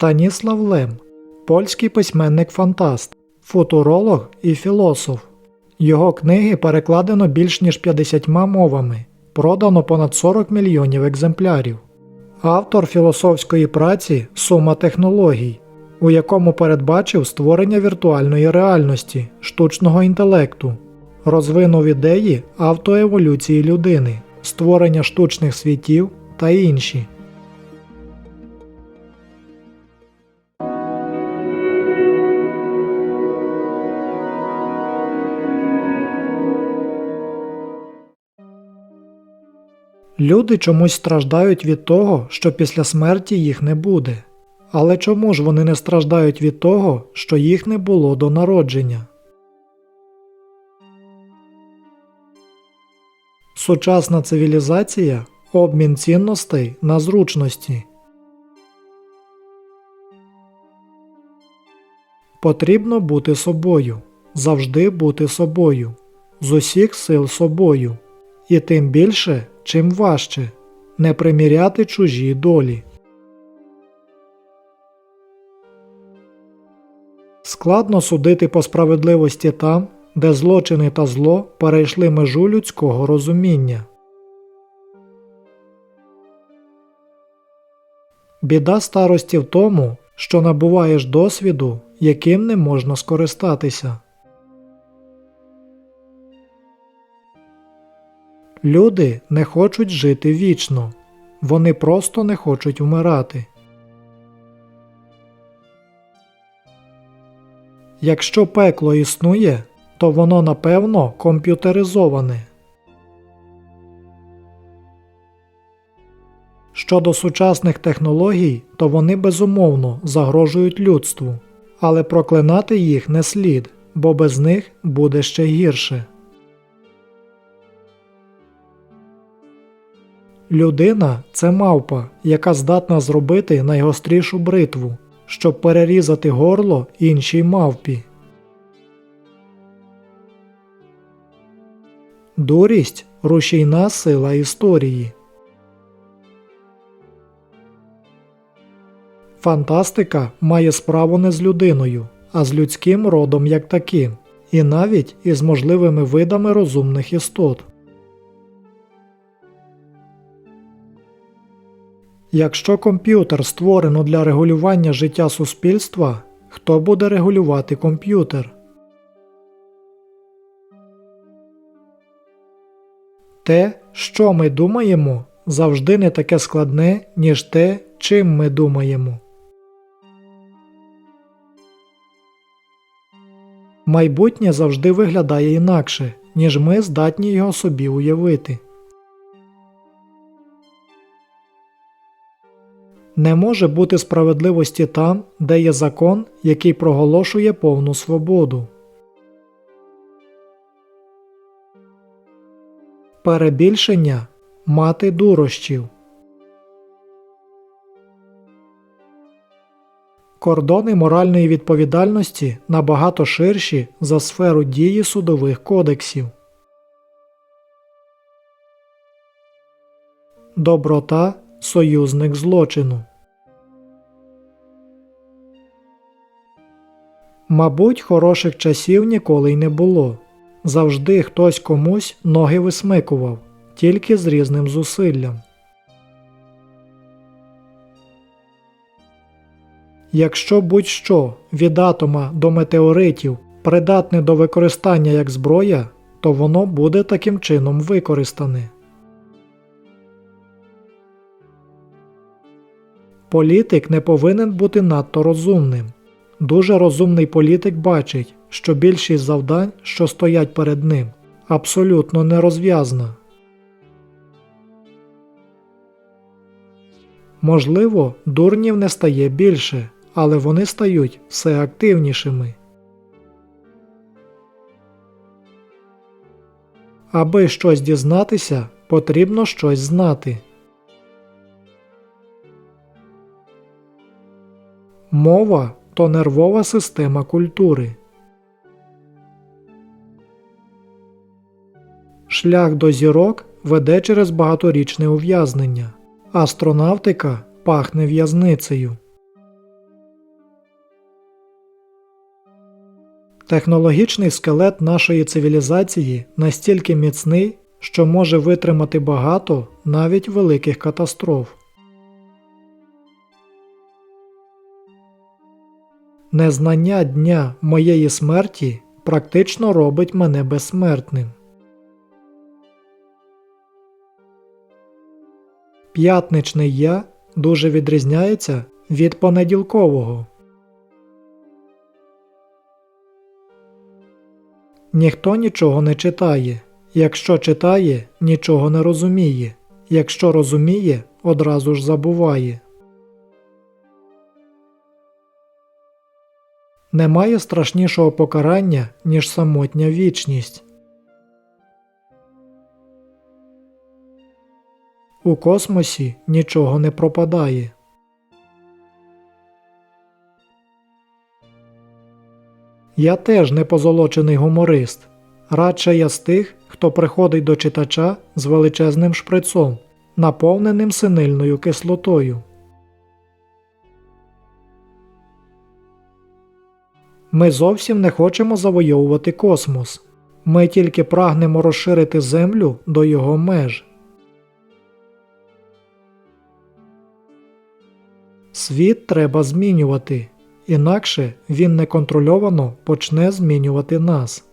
Станіслав Лем, польський письменник-фантаст, футуролог і філософ. Його книги перекладено більш ніж 50 мовами, продано понад 40 мільйонів екземплярів. Автор філософської праці Сума технологій, у якому передбачив створення віртуальної реальності, штучного інтелекту, розвинув ідеї автоеволюції людини, створення штучних світів та інші. Люди чомусь страждають від того, що після смерті їх не буде. Але чому ж вони не страждають від того, що їх не було до народження? Сучасна цивілізація обмін цінностей на зручності. Потрібно бути собою, завжди бути собою, з усіх сил собою, і тим більше, чим важче, не приміряти чужі долі. Складно судити по справедливості там, де злочини та зло перейшли межу людського розуміння. Біда старості в тому, що набуваєш досвіду, яким не можна скористатися. Люди не хочуть жити вічно, вони просто не хочуть вмирати. Якщо пекло існує, то воно напевно комп'ютеризоване. Щодо сучасних технологій, то вони безумовно загрожують людству, але проклинати їх не слід, бо без них буде ще гірше. Людина це мавпа, яка здатна зробити найгострішу бритву, щоб перерізати горло іншій мавпі. Дурість рушійна сила історії. Фантастика має справу не з людиною, а з людським родом як таким, і навіть із можливими видами розумних істот. Якщо комп'ютер створено для регулювання життя суспільства, хто буде регулювати комп'ютер? Те, що ми думаємо, завжди не таке складне, ніж те, чим ми думаємо. Майбутнє завжди виглядає інакше, ніж ми здатні його собі уявити. Не може бути справедливості там, де є закон, який проголошує повну свободу. Перебільшення мати дурощів. Кордони моральної відповідальності набагато ширші за сферу дії судових кодексів. Доброта союзник злочину. Мабуть, хороших часів ніколи й не було. Завжди хтось комусь ноги висмикував, тільки з різним зусиллям. Якщо будь-що від атома до метеоритів придатне до використання як зброя, то воно буде таким чином використане. Політик не повинен бути надто розумним. Дуже розумний політик бачить, що більшість завдань, що стоять перед ним, абсолютно нерозв'язна. Можливо, дурнів не стає більше, але вони стають все активнішими. Аби щось дізнатися, потрібно щось знати. Мова тобто нервова система культури. Шлях до зірок веде через багаторічне ув'язнення. Астронавтика пахне в'язницею. Технологічний скелет нашої цивілізації настільки міцний, що може витримати багато навіть великих катастроф. Незнання дня моєї смерті практично робить мене безсмертним. П'ятничний я дуже відрізняється від понеділкового. Ніхто нічого не читає. Якщо читає, нічого не розуміє. Якщо розуміє, одразу ж забуває. Немає страшнішого покарання, ніж самотня вічність. У космосі нічого не пропадає. Я теж не позолочений гуморист. Радше я з тих, хто приходить до читача з величезним шприцом, наповненим синильною кислотою. Ми зовсім не хочемо завойовувати космос. Ми тільки прагнемо розширити Землю до його меж. Світ треба змінювати, інакше він неконтрольовано почне змінювати нас.